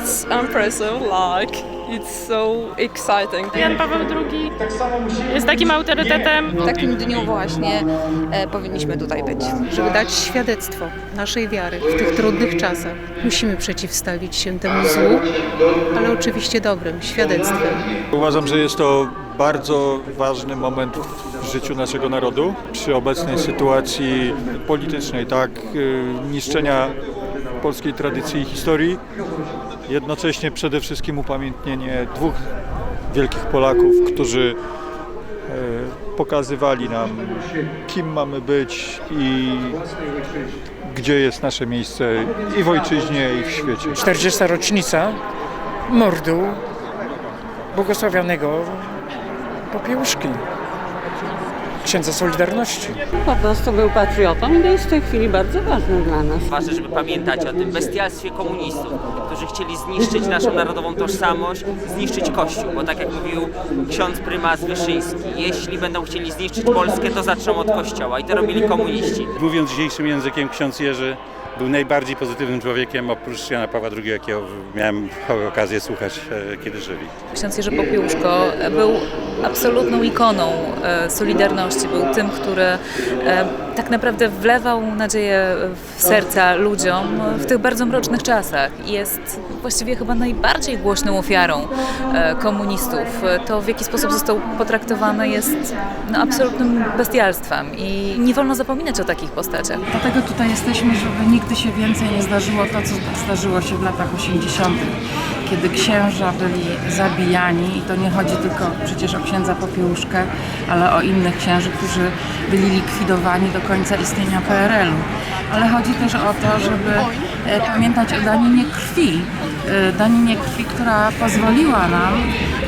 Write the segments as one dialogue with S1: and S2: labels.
S1: It's impressive, like it's so exciting.
S2: Jan Paweł II jest takim autorytetem.
S3: W takim dniu właśnie e, powinniśmy tutaj być.
S4: żeby dać świadectwo naszej wiary w tych trudnych czasach. Musimy przeciwstawić się temu złu, ale oczywiście dobrym świadectwem.
S5: Uważam, że jest to bardzo ważny moment w życiu naszego narodu przy obecnej sytuacji politycznej, tak, y, niszczenia polskiej tradycji i historii. Jednocześnie przede wszystkim upamiętnienie dwóch wielkich Polaków, którzy e, pokazywali nam, kim mamy być i gdzie jest nasze miejsce i w ojczyźnie, i w świecie.
S6: 40. rocznica mordu błogosławionego Popiełuszki, księdza Solidarności.
S7: Po prostu był patriotą i to jest w tej chwili bardzo ważne dla nas.
S8: Ważne, żeby pamiętać o tym bestialstwie komunistów, którzy chcieli zniszczyć naszą narodową tożsamość, zniszczyć Kościół, bo tak jak mówił ksiądz prymas Wyszyński, jeśli będą chcieli zniszczyć Polskę, to zaczną od Kościoła i to robili komuniści.
S9: Mówiąc dzisiejszym językiem, ksiądz Jerzy był najbardziej pozytywnym człowiekiem oprócz Jana Pawła II, jakiego miałem okazję słuchać, e, kiedy żyli.
S3: Ksiądz Jerzy Popiełuszko był absolutną ikoną e, Solidarności. Był tym, który e, tak naprawdę wlewał nadzieję w serca ludziom w tych bardzo mrocznych czasach. I Jest właściwie chyba najbardziej głośną ofiarą komunistów. To, w jaki sposób został potraktowany, jest no, absolutnym bestialstwem. I nie wolno zapominać o takich postaciach.
S10: Dlatego tutaj jesteśmy, żeby nigdy się więcej nie zdarzyło to, co zdarzyło się w latach 80., kiedy księża byli zabijani i to nie chodzi tylko przecież o księdza Popiełuszkę, ale o innych księży, którzy byli likwidowani do końca istnienia PRL-u. Ale chodzi też o to, żeby e, pamiętać o daninie krwi, daninie krwi, która pozwoliła nam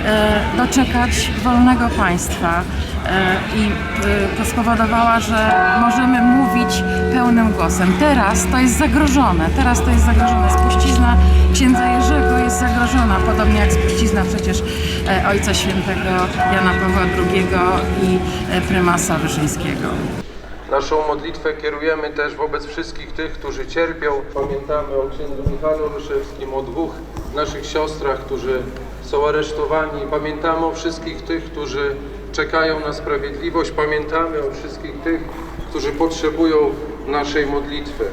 S10: e, doczekać wolnego państwa e, i e, to spowodowała, że możemy mówić pełnym głosem. Teraz to jest zagrożone, teraz to jest zagrożone. Spuścizna księdza Jerzego jest zagrożona, podobnie jak spuścizna przecież e, Ojca Świętego Jana Pawła II i e, prymasa Wyszyńskiego.
S11: Naszą modlitwę kierujemy też wobec wszystkich tych, którzy cierpią. Pamiętamy o księdzu Michale Oluszewskim, o dwóch naszych siostrach, którzy są aresztowani. Pamiętamy o wszystkich tych, którzy czekają na sprawiedliwość. Pamiętamy o wszystkich tych, którzy potrzebują naszej modlitwy.